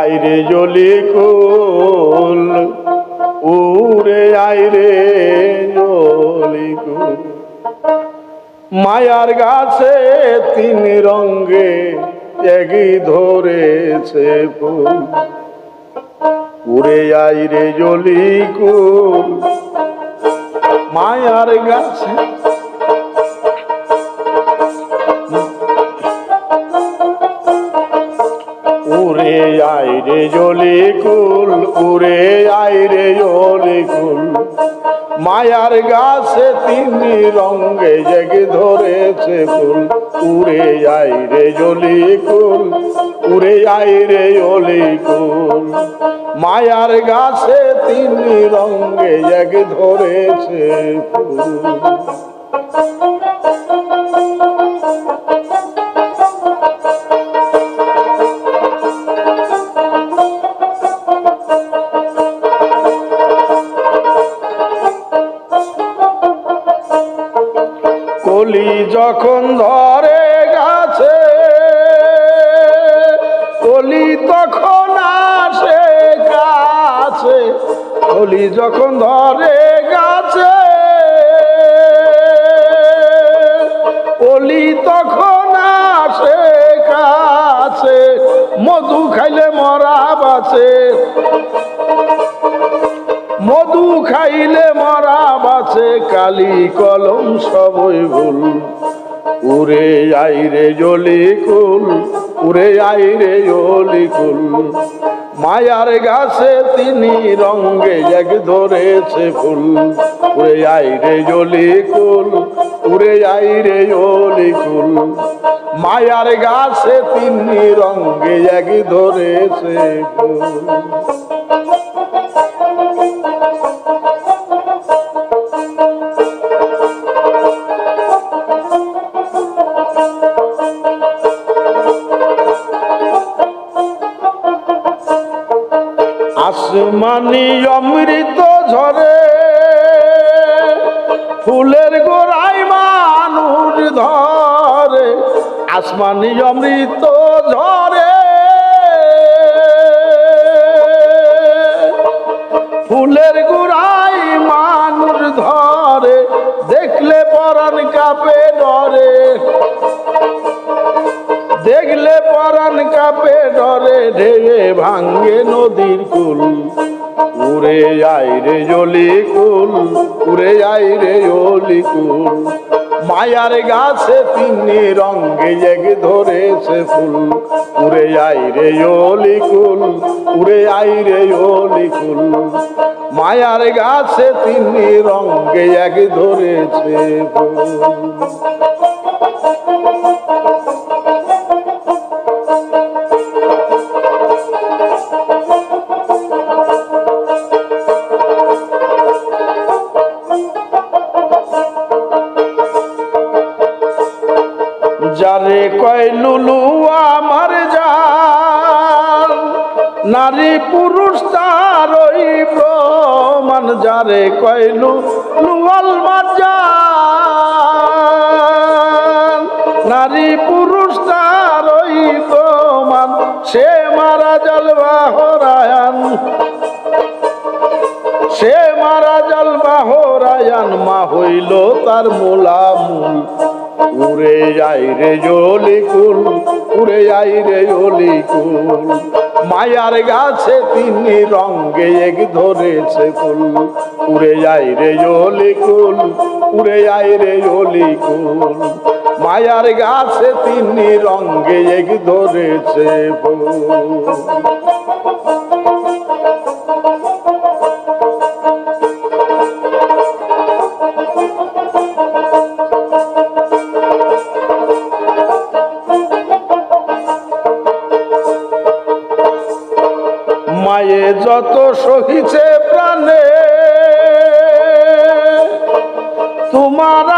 আইরে জলি কুল, উড়ে আইরে জলি কুল। মায়ার গাছে তিন রঙ্গে একই ধরেছে ফুল। উড়ে আইরে জলি কুল, মায়ার গাছে আইরে জলি কুল, উড়ে আইরে জলি কুল। মায়ার গাছে তিনি রঙ্গে জেগে ধরেছে ফুল। উড়ে আইরে জলি কুল, উড়ে আইরে জলি কুল। মায়ার গাছে তিনি রঙে জেগে ধরেছে ফুল। কলি যখন ধরে গাছে কলি তখন আসে কাছে কলি যখন ধরে গাছে কলি তখন আসে কাছে, মধু খাইলে মরা বাছে মধু খাইলে মরা বাছে কালি কলম সবই ভুল। কুল, উড়ে আইরে জলি কুল। মায়ার গাছে তিনি রঙ্গে এক ধরেছে ফুল। কুল, উড়ে আইরে জলি কুল। মায়ার গাছে তিনি রঙ্গে এক ধরেছে ফুল। আসমানি অমৃত ঝরে ফুলের গোড়াই মানুষ ধরে। আসমানি অমৃত ঝরে ঢেলে ভাঙ্গে নদীর কুল। উড়ে আইরে জলি কুল, উড়ে আইরে জলি কুল। মায়ার গাছে তিনি রঙ্গে এক ধরেছে ফুল। উড়ে আইরে জলি কুল, উড়ে আইরে জলি কুল। মায়ার গাছে তিনি রঙ্গে এক ধরেছে ফুল। কয়, লুলু আমার জান নারী পুরুষ তার ওই প্রমাণ, যারে কয়, লুলু আলমার নারী পুরুষ তার ওই প্রমাণ, সে মারা জলবা হরায়ান সে মারা জল বাহরায়ান, মা হইল তার মোলামুল উড়ে যাই রে জলি কুল উড়ে যাই রে জলি কুল মায়ার গাছে তিনি রঙ্গে এক ধরেছে ফুল। উড়ে যাই রে জলি কুল উড়ে যাই রে জলি কুল মায়ার গাছে তিনি রঙ্গে এক ধরেছে ফুল। মায়ে যত সহিছে প্রাণে, তোমার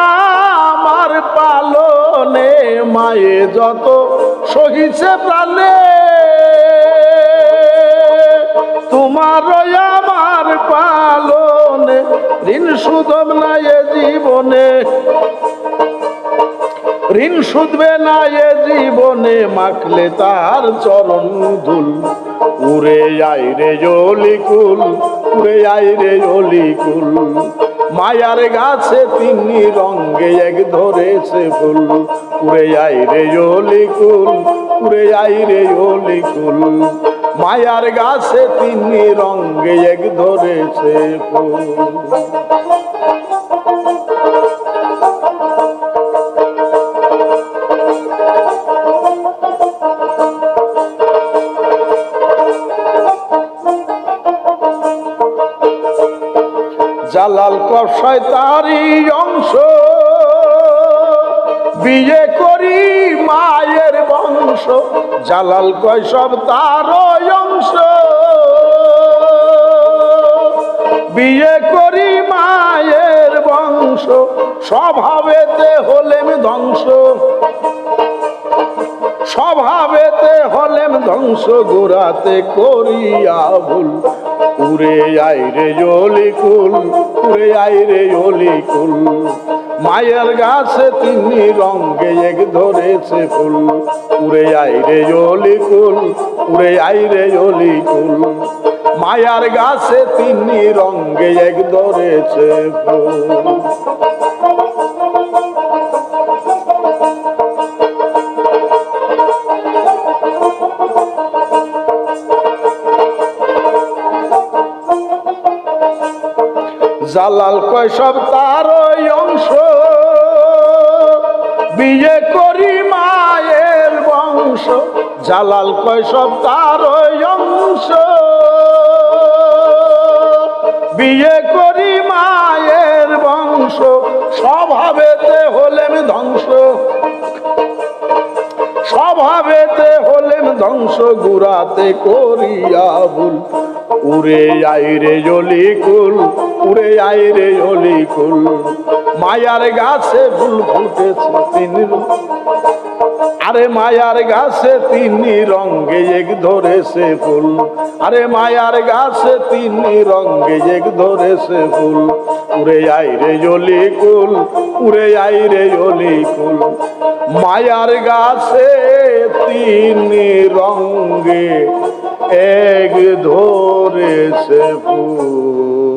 আমার পালনে মায়ে যত সহিছে প্রাণে, তোমার আমার পালনে ঋণ সুদম নাই জীবনে। ঋণ শুধবে না এ জীবনে, মাখলে তার চরণ ধুল। উড়ে আই রে জলিকুল উড়ে আই রে জলিকুল মায়ার গাছে তিনি রঙ্গে এক ধরেছে ফুল। উড়ে আই রে জলিকুল উড়ে আই রে জলিকুল মায়ার গাছে তিনি রঙ্গে এক ধরেছে ফুল। জালাল কষায় তারই অংশ। বিয়ে করি মায়ের বংশ, জালাল কয় সব তার অংশ। বিয়ে করি মায়ের বংশ, স্বভাবেতে হলেম ধ্বংস। স্বভাবেতে হলেম ধ্বংস, গোড়াতে করিয়া ভুল। আইরে আই উড়ে জলি কুল মায়ের গাছে তিনি রঙ্গে এক ধরেছে ফুল। উড়ে আইরে জলিকুল উড়ে জলি কুল মায়ার গাছে তিনি রঙ্গে এক ধরেছে ফুল। জালাল কয়, সব তার ওই অংশ। বিয়ে করি মায়ের বংশ। জালাল কয়, সব তার ওই অংশ। বিয়ে করি মায়ের বংশ, স্বভাবেতে হলেন ধ্বংস। স্বভাবেতে হলেন ধ্বংস, গুড়াতে করিয়া ভুল। উড়ে আইরে জলিকুল উড়ে আয় আইরে জলিকুল মায়ার গাছে ফুল ফুটেছে তিনি আরে মায়ার গাছে তিনি রঙ্গে এক ধরেছে ফুল। আরে মায়ার গাছে তিনি রঙ্গে এক ধরেছে ফুল। উড়ে আইরে জলিকুল উড়ে আইরে জলিকুল মায়ার গাছে তিনি রঙ্গে এক ধরেছে ফুল।